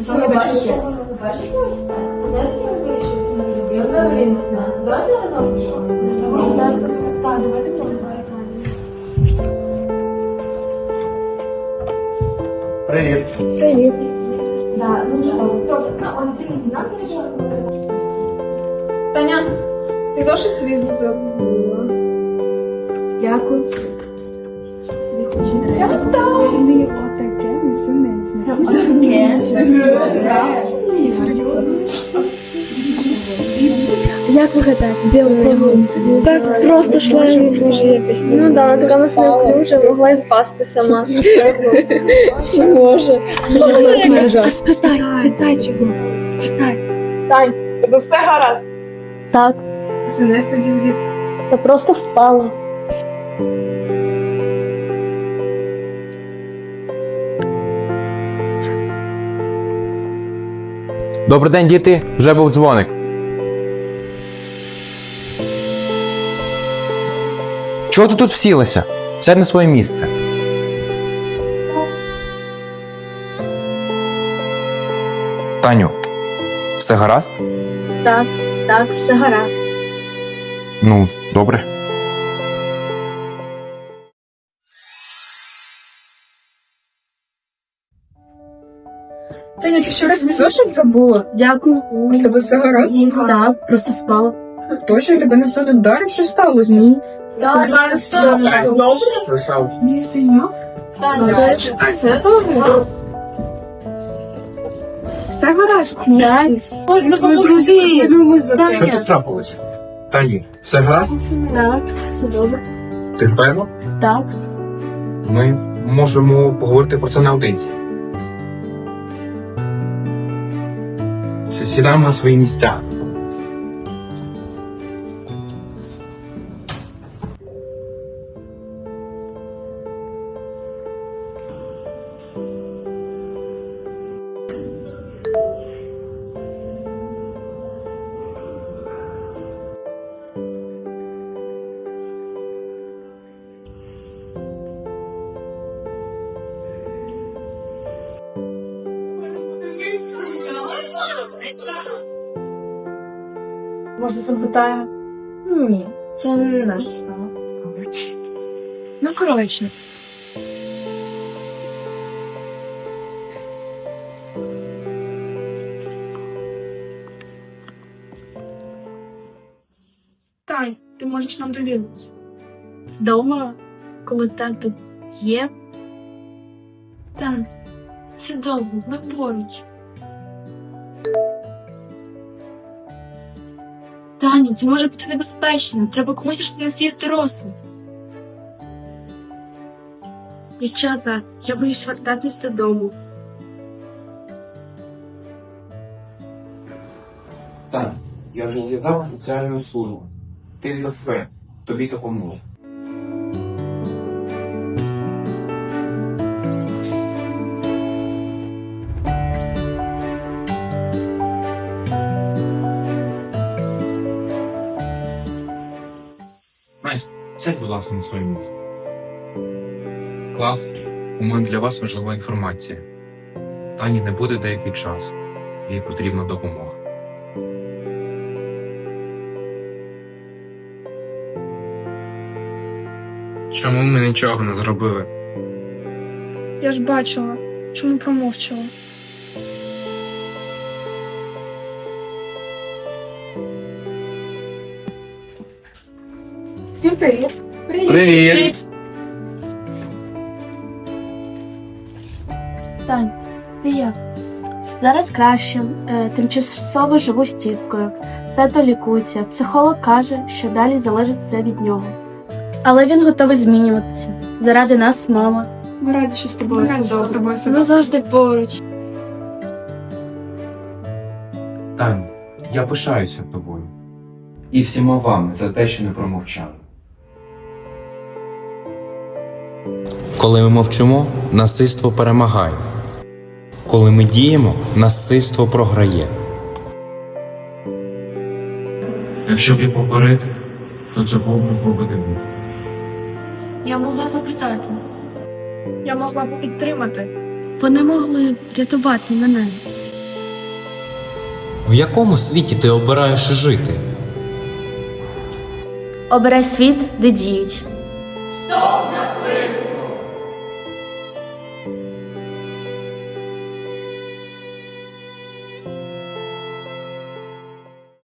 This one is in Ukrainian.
Саме бачите? Бачите ось це? Знаєте, я вирішив взагалі? Я взагалі не знаю. Давайте разом пішов. Так, давайте прямо зараз. Привіт. Привіт. Да, ну що? Добре, на, ось дивіться, нам вирішили. Таня, ти зошит свій забула. Дякую. Як ви гадаєте, де вона? Так просто йшла може якось. Ну да, така нас не окружує, могла й впасти сама. Чи може? А спитай, спитай чого. Спитай. Тань, тебе все гаразд. Так, Звінись тоді звідки. та просто впала. Добрий день, діти. Вже був дзвоник. Чого ти тут всілася? Сядь на своє місце. Таню, все гаразд? Так, так, все гаразд. Ну, добре. Ти вчора свій зошит забула? Дякую. У тебе все гаразд? Так, просто впала. Точно тебе ніхто не вдарив? Що сталося? Ні. Так, все добре. Мій синьок? Таня, Все добре? Все гаразд? Ми друзі, любимо за Що тебе. тут трапилося? Тані, все гаразд? Так, все добре. Ти впевнена? Так. Ми можемо поговорити про це наодинці. Сідаємо на свої місця. Може, запитаю? Ні, це не наша справа. Ну, коротше. Тань, ти можеш нам довіритися. Дома, коли тато є. Так, все добре, ми поруч. Таня, це може бути небезпечно. Треба комусь розповісти дорослим. Дівчата, я боюсь вертатись додому. Так, я вже зв'язав соціальну службу. Ти не все, тобі допоможе. Сядь, будь ласка, на своє місце. Клас, у мене для вас важлива інформація. Тані не буде деякий час. Їй потрібна допомога. Чому ми нічого не зробили? Я ж бачила, чому промовчала. Привіт. Привіт! Тань, ти як? Зараз краще. Е, Тимчасово живу з тіткою. Тато лікується. Психолог каже, що далі залежить все від нього. Але він готовий змінюватися. Заради нас, мама. Ми раді, що з тобою все добре. тобою все Ми завжди поруч. Таню, я пишаюся тобою. І всіма вами за те, що не промовчали. Коли ми мовчимо, насильство перемагає. Коли ми діємо, насильство програє. Якщо б і попередив, то цього би не бути. Я могла запитати. Я могла б підтримати. Вони могли рятувати мене. В якому світі ти обираєш жити? Обирай світ, де діють. Стоп насильству!